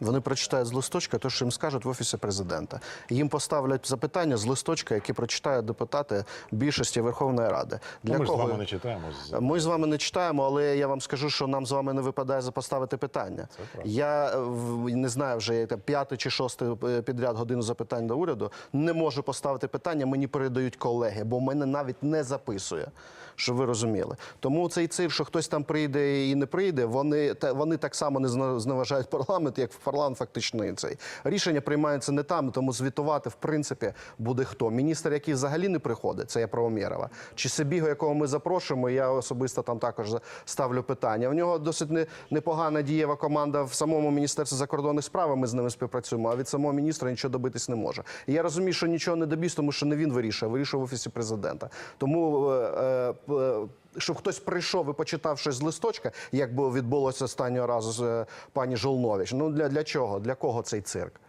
Вони прочитають з листочка те, що їм скажуть в офісі президента. Їм поставлять запитання з листочка, які прочитають депутати більшості Верховної Ради. Для Ну, ми ж з вами не читаємо. Ми з вами не читаємо, але я вам скажу, що нам з вами не випадає запоставити питання. Я е, не знаю вже як п'ятий чи шостий е, підряд годину запитань до уряду. Не можу поставити питання. Мені передають колеги, бо мене навіть не записує. Щоб ви розуміли. Тому цей цифр, що хтось там прийде і не прийде, вони вони так само не зневажають парламент, як в парламент фактично цей рішення приймаються не там, тому звітувати в принципі буде хто. Міністр, який взагалі не приходить, це я про Омєрова. Чи Сибіго, якого ми запрошуємо, я особисто там також ставлю питання. В нього досить непогана дієва команда в самому міністерстві закордонних справ. Ми з ними співпрацюємо. А від самого міністра нічого добитись не може. І я розумію, що нічого не добісь, тому що не він вирішує, вирішує в офісі президента. Тому. е, е, щоб хтось прийшов і почитав щось з листочка, як було відбулося останнього разу з е, пані Жолнович. Ну для, для чого? Для кого цей цирк?